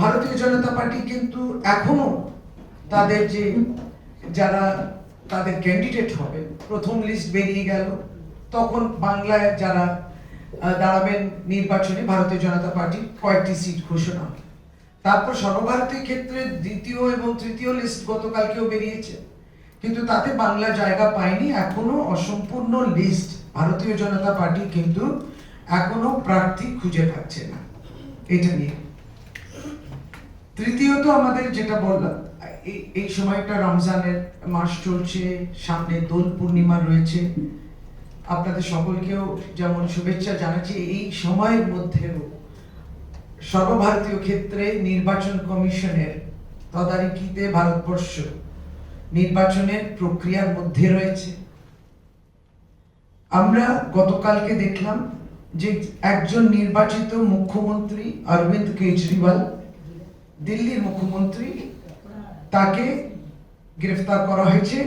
ভারতীয় জনতা পার্টি কিন্তু এখনও তাদের যে যারা তাদের ক্যান্ডিডেট হবে, প্রথম লিস্ট বেরিয়ে গেল। তখন বাংলায় যারা দাঁড়াবেন নির্বাচনে ভারতীয় জনতা পার্টির কয়েকটি সিট ঘোষণা। তারপর সর্বভারতীয় ক্ষেত্রে দ্বিতীয় এবং তৃতীয় লিস্ট গতকালকেও বেরিয়েছে। কিন্তু তাতে বাংলা জায়গা পায়নি, এখনও অসম্পূর্ণ লিস্ট ভারতীয় জনতা পার্টি কিন্তু এখনও প্রার্থী খুঁজে পাচ্ছে না। এটা নিয়ে তৃতীয়ত আমাদের যেটা বললাম এই সময়টা রমজানের মাস চলছে, সামনে দোল পূর্ণিমা রয়েছে। আপনাদের সকলকেও যেমন শুভেচ্ছা জানাচ্ছি, এই সময়ের মধ্যেও সর্বভারতীয় ক্ষেত্রে নির্বাচন কমিশনের তদারকিতে ভারতবর্ষ নির্বাচনের প্রক্রিয়ার মধ্যে রয়েছে। আমরা গতকালকে দেখলাম যে একজন নির্বাচিত মুখ্যমন্ত্রী অরবিন্দ কেজরিওয়াল দিল্লির মুখ্যমন্ত্রী তাকে গ্রেফতার করা হয়েছে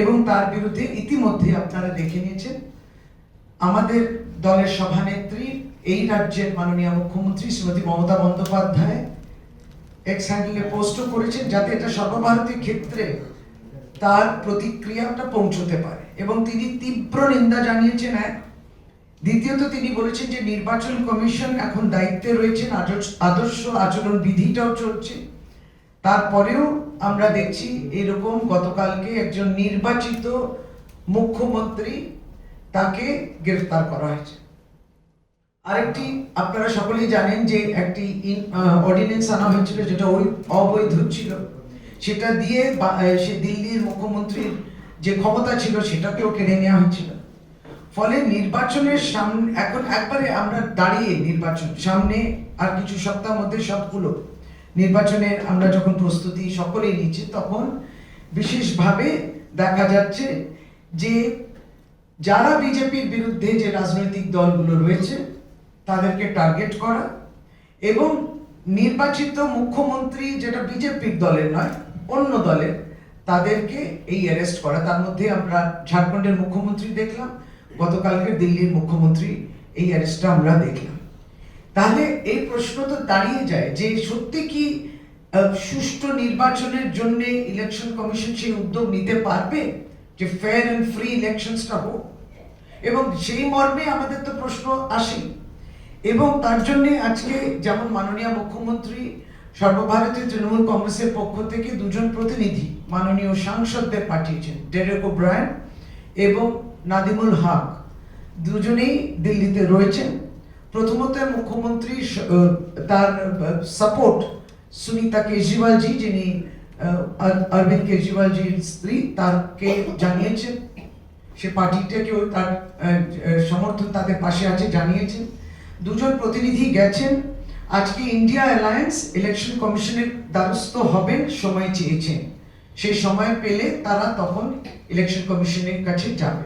এবং তার বিরুদ্ধে ইতিমধ্যে আপনারা দেখে নিয়েছেন। আমাদের দলের সভানেত্রী, এই রাজ্যের মাননীয় মুখ্যমন্ত্রী শ্রীমতী মমতা বন্দ্যোপাধ্যায় এক্স হ্যান্ডেলে পোস্টও করেছেন যাতে এটা সর্বভারতীয় ক্ষেত্রে তার প্রতিক্রিয়াটা পৌঁছতে পারে এবং তিনি তীব্র নিন্দা জানিয়েছেন এক দ্বিতীয়ত তিনি বলেছেন যে নির্বাচন কমিশন এখন দায়িত্বে রয়েছেন, আদর্শ- আচরণ বিধিটাও চলছে। তারপরেও আমরা দেখছি এরকম গতকালকে একজন নির্বাচিত মুখ্যমন্ত্রী তাকে গ্রেফতার করা হয়েছে। আরেকটি, আপনারা সকলেই জানেন যে একটি অর্ডিন্যান্স আনা হয়েছিল যেটা ওই অবৈধ ছিল। সেটা দিয়ে সে দিল্লির মুখ্যমন্ত্রীর যে ক্ষমতা ছিল সেটাকেও কেড়ে নেওয়া হয়েছিল। ফলে নির্বাচনের সামনে, এখন একবারে আমরা দাঁড়িয়ে নির্বাচন, সামনে আর কিছু সপ্তাহ মধ্যে সবগুলো। নির্বাচনের আমরা যখন প্রস্তুতি সকলেই নিচ্ছি, তখন বিশেষভাবে দেখা যাচ্ছে যে যারা বিজেপির বিরুদ্ধে যে রাজনৈতিক দলগুলো রয়েছে, তাদেরকে টার্গেট করা এবং নির্বাচিত মুখ্যমন্ত্রী যেটা বিজেপির দলের নয়, অন্য দলের, তাদেরকে এই অ্যারেস্ট করা। তার মধ্যে আমরা ঝাড়খণ্ডের মুখ্যমন্ত্রী দেখলাম গতকালকে দিল্লির মুখ্যমন্ত্রী এই অ্যারেস্টটা আমরা দেখলাম। তাহলে এই প্রশ্ন তো দাঁড়িয়ে যায় যে সত্যি কি সুষ্ঠু নির্বাচনের জন্য ইলেকশন কমিশন সেই উদ্যোগ নিতে পারবে? যে ফেয়ার অ্যান্ড ফ্রি ইলেকশনসটা হোক। এবং সেই মর্মে আমাদের তো প্রশ্ন আসে। এবং তার জন্য আজকে যেমন মাননীয় মুখ্যমন্ত্রী, সর্বভারতীয় তৃণমূল কংগ্রেসের পক্ষ থেকে দুজন প্রতিনিধি মাননীয় সাংসদদের পাঠিয়েছেন, ডেরেক ওব্রায়ন এবং নাদিমুল হক দুজনেই দিল্লিতে রয়েছেন। প্রথমত মুখ্যমন্ত্রী তার সাপোর্ট সুনিতা কেজরিওয়ালজি, যিনি অরবিন্দ কেজরিওয়ালজির স্ত্রী, তারকে জানিয়েছেন। সে পার্টিটাকেও তার সমর্থন তাদের পাশে আছে, জানিয়েছেন। দুজন প্রতিনিধি গেছেন। আজকে ইন্ডিয়া অ্যালায়েন্স ইলেকশন কমিশনের দ্বারস্থ হবেন, সময় চেয়েছেন। সেই সময় পেলে তারা তখন ইলেকশন কমিশনের কাছে যাবে।